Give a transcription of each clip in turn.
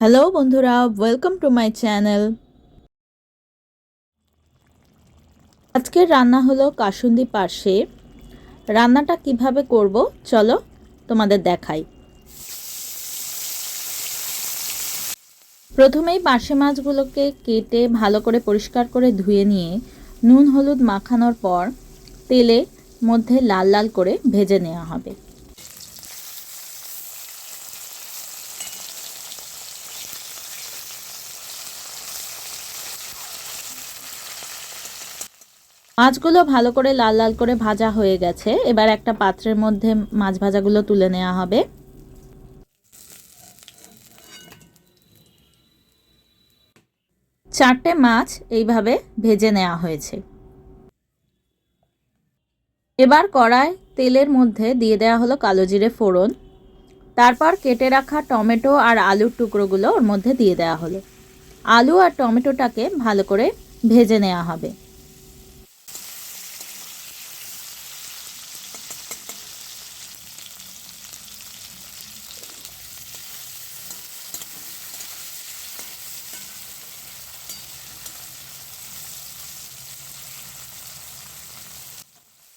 Hello বন্ধুরা welcome to my channel আজকের রান্না হলো কাসুন্দি পার্শে। রান্নাটা কীভাবে করব? চলো তোমাদের দেখাই। প্রথমেই পার্শে মাছগুলোকে কেটে ভালো করে পরিষ্কার করে ধুয়ে নিয়ে নুন, হলুদ মাখানোর পর তেলে মধ্যে লাল লাল করে ভেজে নেওয়া হবে। মাছগুলো ভালো করে লাল লাল করে ভাজা হয়ে গেছে। এবার একটা পাত্রের মধ্যে মাছ ভাজাগুলো তুলে নেওয়া হবে। চারটে মাছ এইভাবে ভেজে নেওয়া হয়েছে। এবার কড়ায় তেলের মধ্যে দিয়ে দেওয়া হলো কালো জিরে ফোড়ন। তারপর কেটে রাখা টমেটো আর আলুর টুকরোগুলো ওর মধ্যে দিয়ে দেওয়া হলো। আলু আর টমেটোটাকে ভালো করে ভেজে নেওয়া হবে।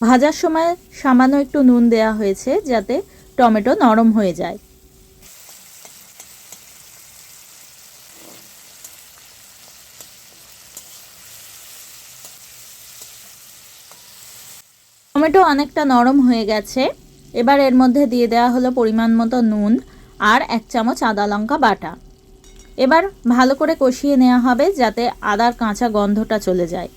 ভাজার সময় সামান্য একটু নুন দেওয়া হয়েছে যাতে টমেটো নরম হয়ে যায়। টমেটো অনেকটা নরম হয়ে গেছে। এবার এর মধ্যে দিয়ে দেওয়া হলো পরিমাণ মতো নুন আর এক চামচ আদা লঙ্কা বাটা। এবার ভালো করে কষিয়ে নেওয়া হবে যাতে আদার কাঁচা গন্ধটা চলে যায়।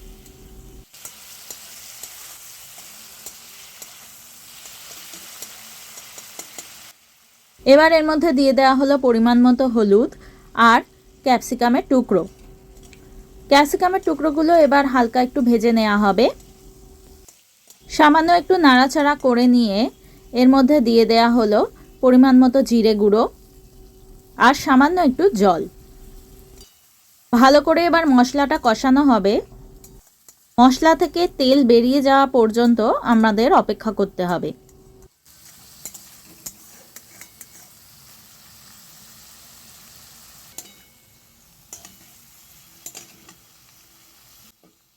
এবার এর মধ্যে দিয়ে দেওয়া হলো পরিমাণ মতো হলুদ আর ক্যাপসিকামের টুকরো। ক্যাপসিকামের টুকরোগুলো এবার হালকা একটু ভেজে নেওয়া হবে। সামান্য একটু নাড়াচাড়া করে নিয়ে এর মধ্যে দিয়ে দেয়া হলো পরিমাণ মতো জিরে গুঁড়ো আর সামান্য একটু জল। ভালো করে এবার মশলাটা কষানো হবে। মশলা থেকে তেল বেরিয়ে যাওয়া পর্যন্ত আমাদের অপেক্ষা করতে হবে।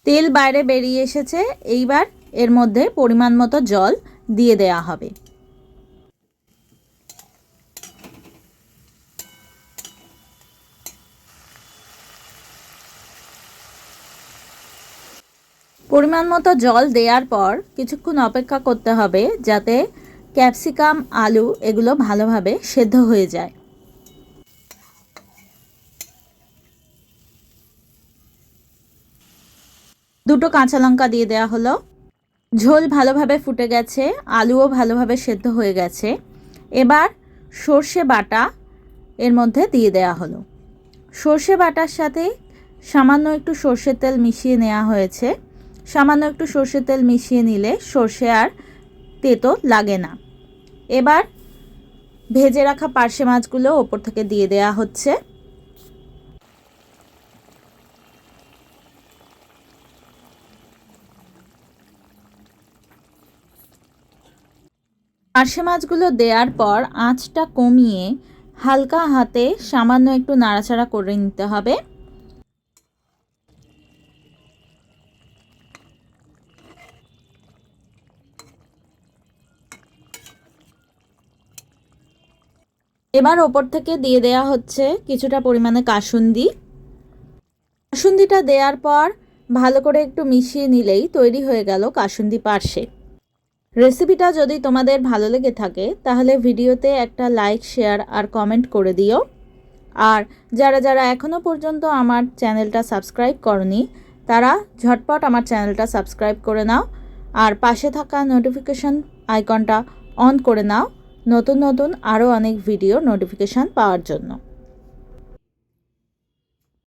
তেল বাইরে বেরিয়ে এসেছে, এইবার এর মধ্যে পরিমাণ মতো জল দিয়ে দেয়া হবে। পরিমাণ মতো জল দেওয়ার পর কিছুক্ষণ অপেক্ষা করতে হবে যাতে ক্যাপসিকাম, আলু এগুলো ভালোভাবে সেদ্ধ হয়ে যায়। দুটো কাঁচা লঙ্কা দিয়ে দেওয়া হলো। ঝোল ভালোভাবে ফুটে গেছে, আলুও ভালোভাবে সেদ্ধ হয়ে গেছে। এবার সর্ষে বাটা এর মধ্যে দিয়ে দেওয়া হলো। সর্ষে বাটার সাথে সামান্য একটু সর্ষের তেল মিশিয়ে নেওয়া হয়েছে। সামান্য একটু সর্ষের তেল মিশিয়ে নিলে সর্ষে আর তেতো লাগে না। এবার ভেজে রাখা পার্শে মাছগুলো ওপর থেকে দিয়ে দেওয়া হচ্ছে। পার্শে মাছগুলো দেওয়ার পর আঁচটা কমিয়ে হালকা হাতে সামান্য একটু নাড়াচাড়া করে নিতে হবে। এবার ওপর থেকে দিয়ে দেয়া হচ্ছে কিছুটা পরিমাণে কাসুন্দি। কাসুন্দিটা দেওয়ার পর ভালো করে একটু মিশিয়ে নিলেই তৈরি হয়ে গেল কাসুন্দি পার্শে রেসিপিটা যদি তোমাদের ভালো লেগে থাকে, তাহলে ভিডিওতে একটা লাইক শেয়ার আর কমেন্ট করে দিও। আর যারা যারা এখনও পর্যন্ত আমার চ্যানেলটা সাবস্ক্রাইব করনি, তারা ঝটপট আমার চ্যানেলটা সাবস্ক্রাইব করে নাও। আর পাশে থাকা নোটিফিকেশান আইকনটা অন করে নাও, নতুন নতুন আরও অনেক ভিডিও নোটিফিকেশান পাওয়ার জন্য।